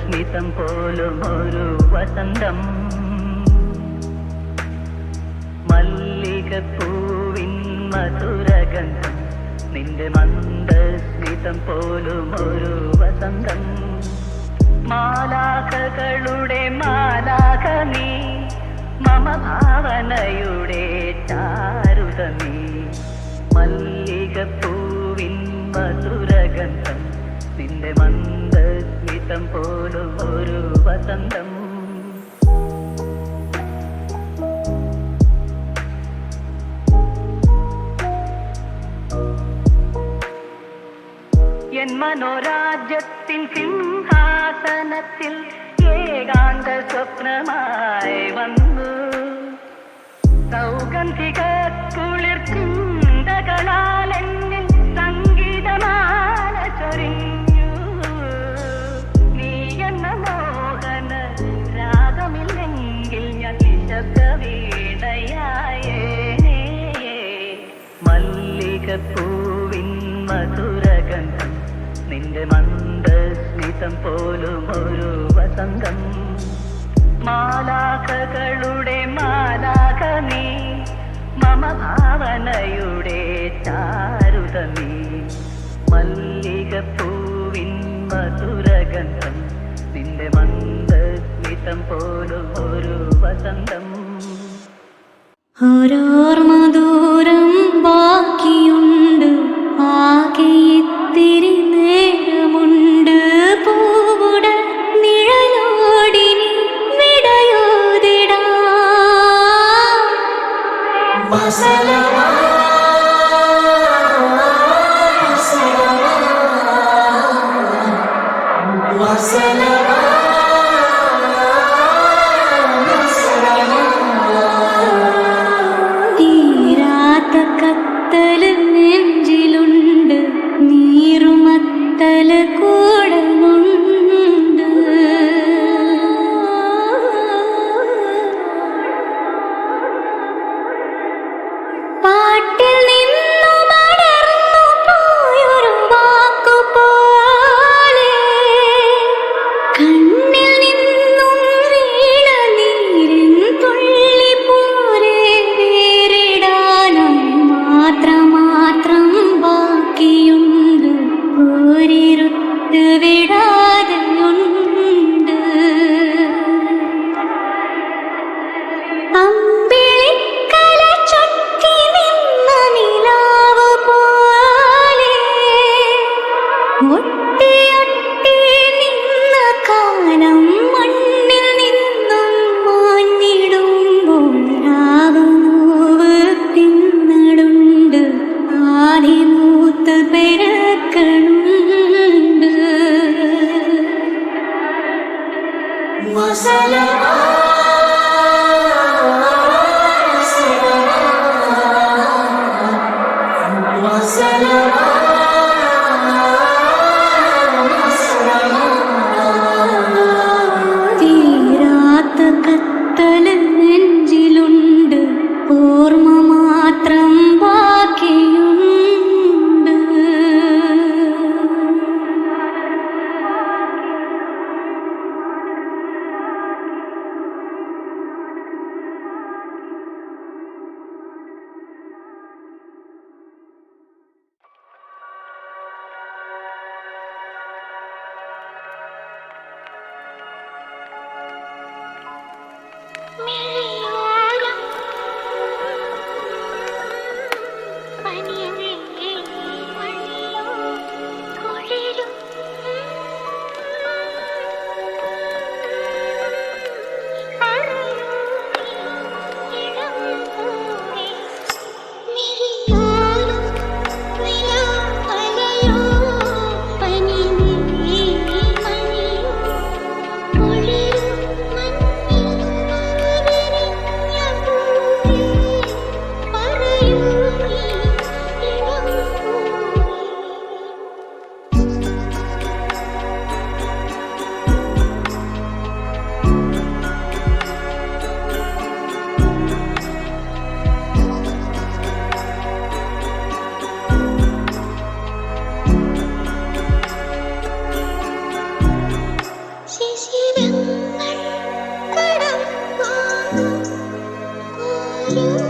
സ്മിതം ഒരു വസന്തം. മല്ലികപ്പൂവിൻ മധുരഗന്ധം നിന്റെ മന്ദസ്മിതം പോലുമൊരു വസന്തം. മാലാഖകളുടെ മാലാഖ നീ മമ ഭാവനയുടെ ചാരുത നീ മല്ലികപ്പൂവിൻ മധുരഗന്ധം നിന്റെ മന്ദ കൂട്ടം പോലും ഒരു വസന്തം. എൻ മനോരാജ്യത്തിൻ സിംഹാസനത്തിൽ ഏകാന്ത സ്വപ്നമായി വന്നു. സൗഗന്ധിക കുളിർക്കുന്ന ചിന്തകളാലെ ജീവിതം പോലും ഒരു വസന്തം. മാലാഖകളുടെ മാലാഖ നീ മമഭാവനയുടെ ചാരുത നീ മല്ലികപ്പൂവിൻ മധുരഗന്ധം നിന്റെ മന്ദസ്മിതം പോലും ഒരു വസന്തം. ഓരോർമ്മ do.